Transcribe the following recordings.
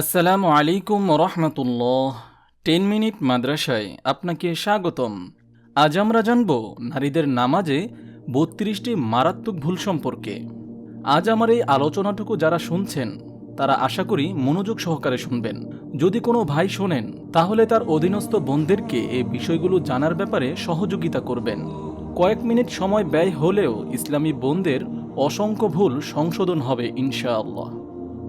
আসসালামু আলাইকুম রহমতুল্লাহ। Ten minute মাদ্রাসায় আপনাকে স্বাগতম। আজ আমরা জানব নারীদের নামাজে বত্রিশটি মারাত্মক ভুল সম্পর্কে। আজ আমার এই আলোচনাটুকু যারা শুনছেন, তারা আশা করি মনোযোগ সহকারে শুনবেন। যদি কোনো ভাই শোনেন, তাহলে তার অধীনস্থ বোনদেরকে এই বিষয়গুলো জানার ব্যাপারে সহযোগিতা করবেন। কয়েক মিনিট সময় ব্যয় হলেও ইসলামী বোনদের অসংখ্য ভুল সংশোধন হবে, ইনশাআল্লাহ।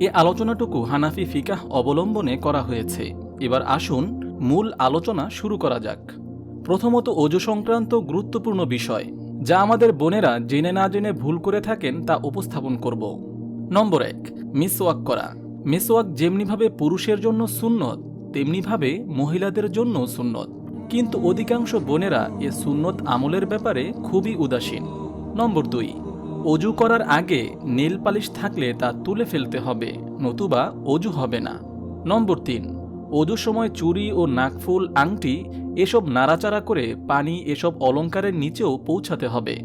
এ আলোচনাটুকু হানাফি ফিকাহ অবলম্বনে করা হয়েছে। এবার আসুন মূল আলোচনা শুরু করা যাক। প্রথমত অজু সংক্রান্ত গুরুত্বপূর্ণ বিষয়, যা আমাদের বোনেরা জেনে না জেনে ভুল করে থাকেন তা উপস্থাপন করব। নম্বর এক, মিসওয়াক করা। মিসওয়াক যেমনিভাবে পুরুষের জন্য সুন্নত, তেমনিভাবে মহিলাদের জন্য সুন্নত। কিন্তু অধিকাংশ বোনেরা এ সুন্নত আমলের ব্যাপারে খুবই উদাসীন। নম্বর দুই অজু করার আগে নীল পালিশ থাকলে তা তুলে ফেলতে হবে, নতুবা অজু হবে না। নম্বর তিন অজুর সময় চুরি ও নাকফুল, আংটি এসব নাড়াচাড়া করে পানি এসব অলঙ্কারের নিচেও পৌঁছাতে হবে।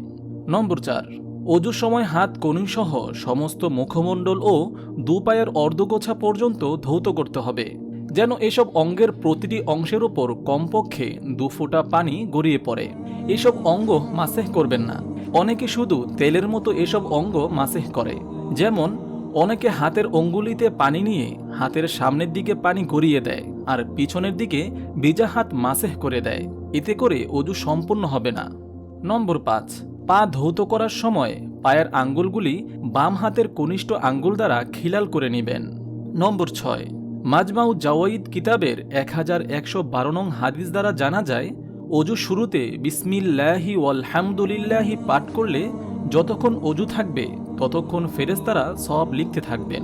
নম্বর চার অজুর সময় হাত কনুসহ সমস্ত মুখমণ্ডল ও দু পায়ের অর্ধগোছা পর্যন্ত ধৌত করতে হবে, যেন এসব অঙ্গের প্রতিটি অংশের ওপর কমপক্ষে দু ফোঁটা পানি গড়িয়ে পড়ে। এসব অঙ্গ মাসেহ করবেন না। অনেকে শুধু তেলের মতো এসব অঙ্গ মাসেহ করে। যেমন, অনেকে হাতের অঙ্গুলিতে পানি নিয়ে হাতের সামনের দিকে পানি গড়িয়ে দেয় আর পিছনের দিকে ভিজা হাত মাসেহ করে দেয়। এতে করে অজু সম্পূর্ণ হবে না। নম্বর পাঁচ, পা ধৌত করার সময় পায়ের আঙ্গুলগুলি বাম হাতের কনিষ্ঠ আঙ্গুল দ্বারা খিলাল করে নেবেন। নম্বর ছয়, মাজমাউ জাওয়াইদ কিতাবের এক হাজার একশো বারো নং হাদিস দ্বারা জানা যায় অজু শুরুতে বিসমিল্লাহি ওয়ালহামদুলিল্লাহি পাঠ করলে যতক্ষণ অজু থাকবে, ততক্ষণ ফেরেস্তারা সব লিখতে থাকবেন।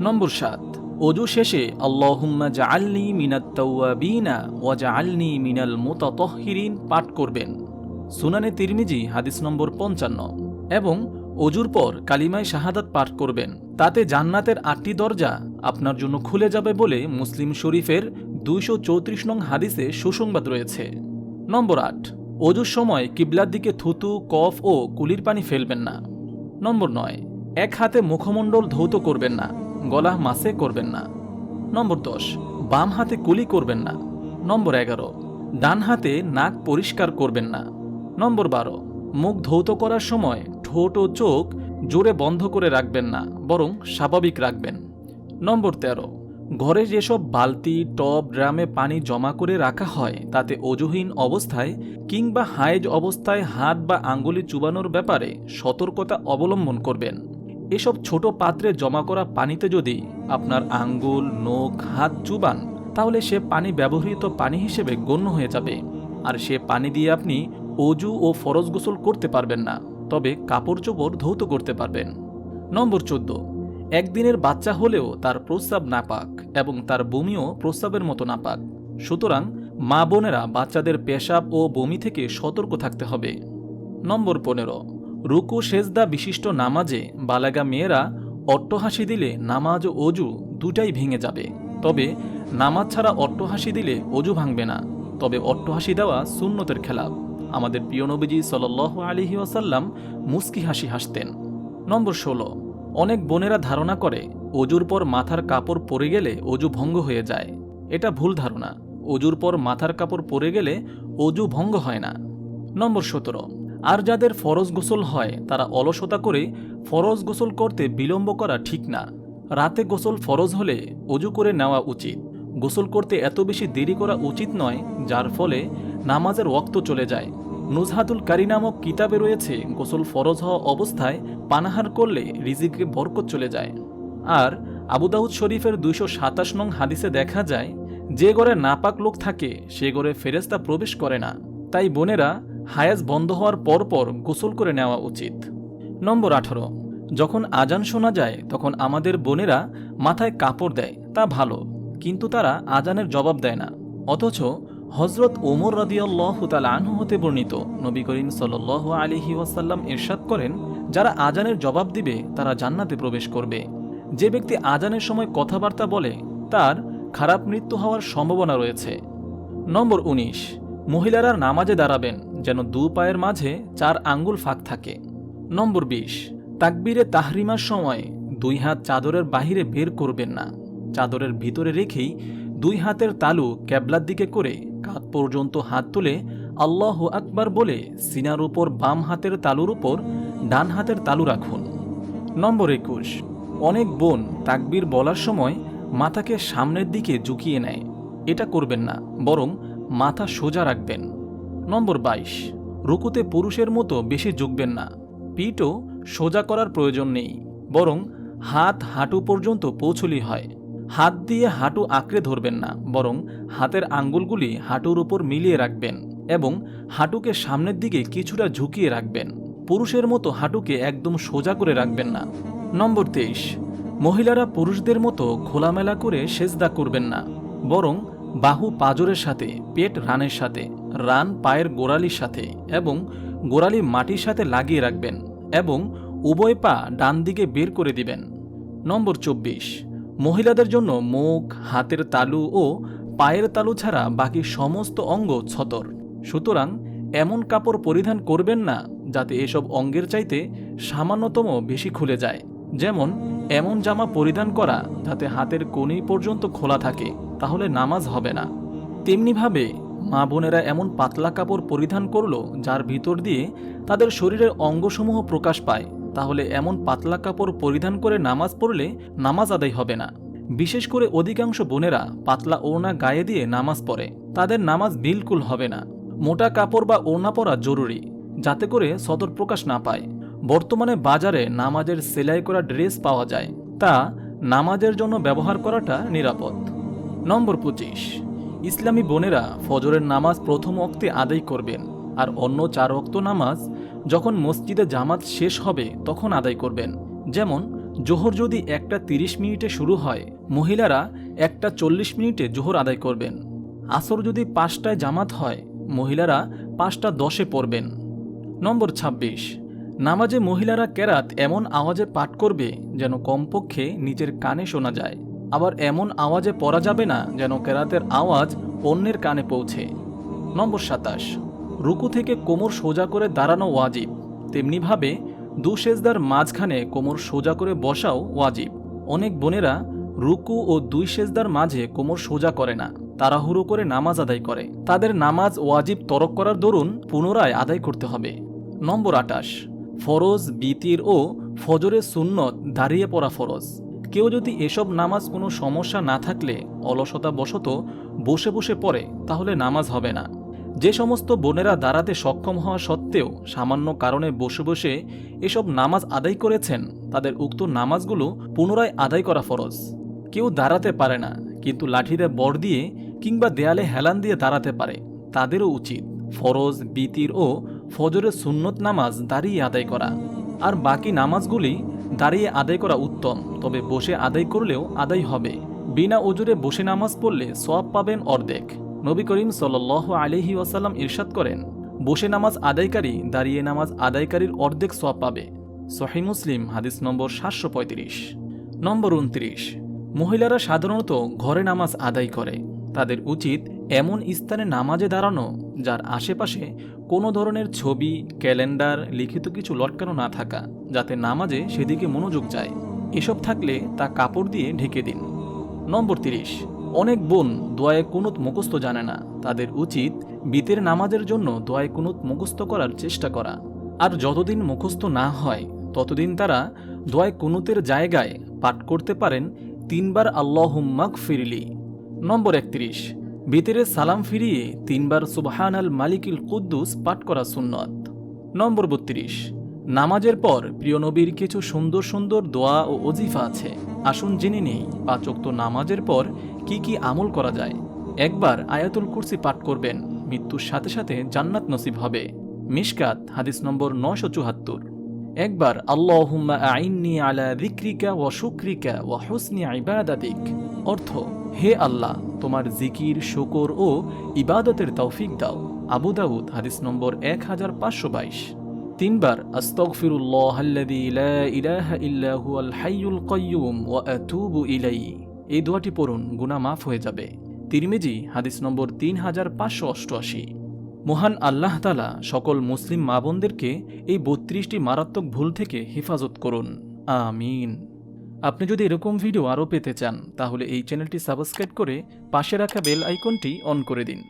নম্বর সাত, অজু শেষে আল্লাহুম্মা জাআলনি মিনাত তাওয়াবিনা ওয়া জাআলনি মিনাল মুতাতাহহিরিন পাঠ করবেন। সুনানে তিরমিজি, হাদিস নম্বর পঞ্চান্ন। এবং অজুর পর কালিমায় শাহাদাত পাঠ করবেন। তাতে জান্নাতের আটটি দরজা আপনার জন্য খুলে যাবে বলে মুসলিম শরীফের দুইশো চৌত্রিশ নং হাদিসে সুসংবাদ রয়েছে। নম্বর আট, অজুর সময় কিবলার দিকে থুতু, কফ ও কুলির পানি ফেলবেন না। নম্বর নয়, এক হাতে মুখমণ্ডল ধৌত করবেন না, গলা মাসে করবেন না। নম্বর দশ, বাম হাতে কুলি করবেন না। নম্বর এগারো, ডান হাতে নাক পরিষ্কার করবেন না। নম্বর বারো, মুখ ধৌত করার সময় ঠোঁট ও চোখ জোরে বন্ধ করে রাখবেন না, বরং স্বাভাবিক রাখবেন। নম্বর তেরো ঘরে যেসব বালতি, টব, ড্রামে পানি জমা করে রাখা হয়, তাতে অজুহীন অবস্থায় কিংবা হাইজ অবস্থায় হাত বা আঙ্গুলি চুবানোর ব্যাপারে সতর্কতা অবলম্বন করবেন। এসব ছোট পাত্রে জমা করা পানিতে যদি আপনার আঙ্গুল, নখ, হাত চুবান, তাহলে সে পানি ব্যবহৃত পানি হিসেবে গণ্য হয়ে যাবে। আর সে পানি দিয়ে আপনি অজু ও ফরজ গোসল করতে পারবেন না, তবে কাপড় চোপড় ধৌত করতে পারবেন। নম্বর চোদ্দ। একদিনের বাচ্চা হলেও তার প্রস্রাব নাপাক এবং তার বমিও প্রস্রাবের মতো নাপাক। সুতরাং মা বোনেরা বাচ্চাদের পেশাব ও বমি থেকে সতর্ক থাকতে হবে। নম্বর পনেরো, রুকু সেজদা বিশিষ্ট নামাজে বালাগা মেয়েরা অট্টহাসি দিলে নামাজ ও অজু দুটাই ভেঙে যাবে। তবে নামাজ ছাড়া অট্টহাসি দিলে অজু ভাঙবে না। তবে অট্টহাসি দেওয়া সুন্নতের খেলাপ। আমাদের প্রিয় নবীজি সাল আলিহি ওয়াসাল্লাম মুস্কি হাসি হাসতেন। নম্বর ষোলো অনেক বোনেরা ধারণা করে, অজুর পর মাথার কাপড় পরে গেলে অজু ভঙ্গ হয়ে যায়। এটা ভুল ধারণা। অজুর পর মাথার কাপড় পরে গেলে অজু ভঙ্গ হয় না। নম্বর সতেরো। আর যাদের ফরজ গোসল হয়, তারা অলসতা করে ফরজ গোসল করতে বিলম্ব করা ঠিক না। রাতে গোসল ফরজ হলে অজু করে নেওয়া উচিত। গোসল করতে এত বেশি দেরি করা উচিত নয়, যার ফলে নামাজের ওক্ত চলে যায়। নুজহাতুল কারি নামক কিতাবে রয়েছে, গোসল ফরজ হওয়া অবস্থায় পানাহার করলে রিজিকে বরকত চলে যায়। আর আবু দাউদ শরীফের দুইশো সাতাশ নং হাদিসে দেখা যায়, যে ঘরে নাপাক লোক থাকে, সে ঘরে ফেরেস্তা প্রবেশ করে না। তাই বোনেরা হায়াজ বন্ধ হওয়ার পরপর গোসল করে নেওয়া উচিত। নম্বর আঠারো, যখন আজান শোনা যায়, তখন আমাদের বোনেরা মাথায় কাপড় দেয়, তা ভালো, কিন্তু তারা আজানের জবাব দেয় না। অথচ হজরত ওমর রদিয়াল্লাহ আনহু হতে বর্ণিত, নবী করিম সাল আলিহি ওয়াসাল্লাম ইরশাদ করেন, যারা আজানের জবাব দিবে, তারা জান্নাতে প্রবেশ করবে। যে ব্যক্তি আজানের সময় কথাবার্তা বলে, তার খারাপ মৃত্যু হওয়ার সম্ভাবনা রয়েছে। নম্বর উনিশ, মহিলারা নামাজে দাঁড়াবেন, যেন দু পায়ের মাঝে চার আঙ্গুল ফাঁক থাকে। নম্বর বিশ, তাকবীরে তাহরিমার সময় দুই হাত চাদরের বাহিরে বের করবেন না। চাদরের ভিতরে রেখেই দুই হাতের তালু ক্যাবলার দিকে করে কাত পর্যন্ত হাত তুলে আল্লাহ আকবার বলে, সিনার উপর বাম হাতের তালুর উপর ডান হাতের তালু রাখুন। নম্বর একুশ, অনেক বোন তাকবীর বলার সময় মাথাকে সামনের দিকে ঝুঁকিয়ে নেয়। এটা করবেন না, বরং মাথা সোজা রাখবেন। নম্বর বাইশ, রুকুতে পুরুষের মতো বেশি ঝুঁকবেন না। পিঠও সোজা করার প্রয়োজন নেই, বরং হাত হাঁটু পর্যন্ত পৌঁছলি হয়। হাত দিয়ে হাঁটু আঁকড়ে ধরবেন না, বরং হাতের আঙ্গুলগুলি হাঁটুর উপর মিলিয়ে রাখবেন এবং হাঁটুকে সামনের দিকে কিছুটা ঝুঁকিয়ে রাখবেন। পুরুষের মতো হাঁটুকে একদম সোজা করে রাখবেন না। নম্বর তেইশ। মহিলারা পুরুষদের মতো খোলামেলা করে সেজদা করবেন না, বরং বাহু পাজরের সাথে, পেট রানের সাথে, রান পায়ের গোড়ালির সাথে এবং গোড়ালি মাটির সাথে লাগিয়ে রাখবেন এবং উভয় পা ডান দিকে বের করে দিবেন। নম্বর চব্বিশ। মহিলাদের জন্য মুখ, হাতের তালু ও পায়ের তালু ছাড়া বাকি সমস্ত অঙ্গ ছতর। সুতরাং এমন কাপড় পরিধান করবেন না যাতে এসব অঙ্গের চাইতে সামান্যতম বেশি খুলে যায়। যেমন, এমন জামা পরিধান করা যাতে হাতের কোণেই পর্যন্ত খোলা থাকে, তাহলে নামাজ হবে না। তেমনিভাবে, মা বোনেরা এমন পাতলা কাপড় পরিধান করল যার ভিতর দিয়ে তাদের শরীরের অঙ্গসমূহ প্রকাশ পায়। তাহলে এমন পাতলা কাপড় পরিধান করে নামাজ পড়লে নামাজ আদায় হবে না। বিশেষ করে অধিকাংশ বোনেরা পাতলা ওড়না গায়ে দিয়ে নামাজ পড়ে। তাদের নামাজ বিলকুল হবে না। মোটা কাপড় বা ওড়না পরা জরুরি, যাতে করে সদর প্রকাশ না পায়। বর্তমানে বাজারে নামাজের সেলাই করা ড্রেস পাওয়া যায়। তা নামাজের জন্য ব্যবহার করাটা নিরাপদ। নম্বর পঁচিশ, ইসলামী বোনেরা ফজরের নামাজ প্রথম অক্তে আদায় করবেন, আর অন্য চার অক্ত নামাজ যখন মসজিদে জামাত শেষ হবে, তখন আদায় করবেন। যেমন, জোহর যদি একটা তিরিশ মিনিটে শুরু হয়, মহিলারা একটা চল্লিশ মিনিটে জোহর আদায় করবেন। আসর যদি পাঁচটায় জামাত হয়, মহিলারা পাঁচটা দশে পড়বেন। নম্বর ২৬ নামাজে মহিলারা কেরাত এমন আওয়াজে পাঠ করবে যেন কমপক্ষে নিজের কানে শোনা যায়। আবার এমন আওয়াজে পড়া যাবে না যেন কেরাতের আওয়াজ অন্যের কানে পৌঁছে। নম্বর সাতাশ রুকু থেকে কোমর সোজা করে দাঁড়ানো ওয়াজিব। তেমনিভাবে দু সেজদার মাঝখানে কোমর সোজা করে বসাও ওয়াজিব। অনেক বোনেরা রুকু ও দুই সেজদার মাঝে কোমর সোজা করে না, তাড়াহুড়ো করে নামাজ আদায় করে। তাদের নামাজ ওয়াজিব তরক করার দরুন পুনরায় আদায় করতে হবে। নম্বর আটাশ, ফরজ, বিতির ও ফজরের সুন্নত দাঁড়িয়ে পড়া ফরজ। কেউ যদি এসব নামাজ কোনো সমস্যা না থাকলে অলসতা বশত বসে বসে পড়ে, তাহলে নামাজ হবে না। যে সমস্ত বোনেরা দাঁড়াতে সক্ষম হওয়া সত্ত্বেও সামান্য কারণে বসে বসে এসব নামাজ আদায় করেছেন, তাদের উক্ত নামাজগুলো পুনরায় আদায় করা ফরজ। কেউ দাঁড়াতে পারে না, কিন্তু লাঠিতে বর দিয়ে কিংবা দেয়ালে হেলান দিয়ে দাঁড়াতে পারে, তাদেরও উচিত ফরজ, বিতির ও ফজরের সুন্নত নামাজ দাঁড়িয়ে আদায় করা। আর বাকি নামাজগুলি দাঁড়িয়ে আদায় করা উত্তম, তবে বসে আদায় করলেও আদায় হবে। বিনা ওজুরে বসে নামাজ পড়লে সব পাবেন অর্ধেক। নবী করিম সাল আলহি ওয়াসাল্লাম ইরশাদ করেন, বসে নামাজ আদায়কারী দাঁড়িয়ে নামাজ আদায়কারীর অর্ধেক সব পাবে। সহি মুসলিম, হাদিস নম্বর সাতশো পঁয়ত্রিশ। নম্বর উনত্রিশ, মহিলারা সাধারণত ঘরে নামাজ আদায় করে। তাদের উচিত এমন স্থানে নামাজে দাঁড়ানো যার আশেপাশে কোনো ধরনের ছবি, ক্যালেন্ডার, লিখিত কিছু লটকানো না থাকা, যাতে নামাজে সেদিকে মনোযোগ যায়। এসব থাকলে তা কাপড় দিয়ে ঢেকে দিন। নম্বর তিরিশ অনেক বোন দোয়ায়ে কুনুত মুখস্থ জানে না। তাদের উচিত বিতের নামাজের জন্য দোয়ায়ে কুনুত মুখস্থ করার চেষ্টা করা। আর যতদিন মুখস্থ না হয়, ততদিন তারা দোয়ায় কুনুতের জায়গায় পাঠ করতে পারেন তিনবার আল্লাহ আল্লাহুম্মাক ফিরলি নম্বর একত্রিশ ভিতরে সালাম ফিরিয়ে তিনবার সুবহান আল মালিকুল কুদ্দুস পাঠ করা সুন্নত। নম্বর বত্রিশ নামাজের পর প্রিয় নবীর কিছু সুন্দর সুন্দর দোয়া ও অজিফা আছে। আসুন জেনে নেই পাচক্ত নামাজের পর কি কি আমল করা যায়। একবার আয়াতুল কুরসি পাঠ করবেন, মৃত্যুর সাথে সাথে জান্নাত নসিব হবে। মিশকাত, হাদিস নম্বর নশো চুহাত্তর একবার, আল্লাহুম্মা আইননি আলা যিকরিকা ও শুকরিকা ও হুসনি ইবাদাতিক। অর্থ, হে আল্লাহ, তোমার জিকির শুকর ও ইবাদতের তৌফিক দাও। আবু দাউদ, হাদিস নম্বর এক হাজার পাঁচশো বাইশ। তিনবার ইলাইহি। এই দোয়াটি পড়ুন, গুনাহ মাফ হয়ে যাবে। তিরমিজি, হাদিস নম্বর তিন হাজার পাঁচশো অষ্টআশি। মহান আল্লাহ তালা সকল মুসলিম মা বোনদেরকে এই বত্রিশটি মারাত্মক ভুল থেকে হেফাজত করুন। আমিন। আপনি যদি এরকম ভিডিও আরও পেতে চান, তাহলে এই চ্যানেলটি সাবস্ক্রাইব করে পাশে রাখা বেল আইকনটি অন করে দিন।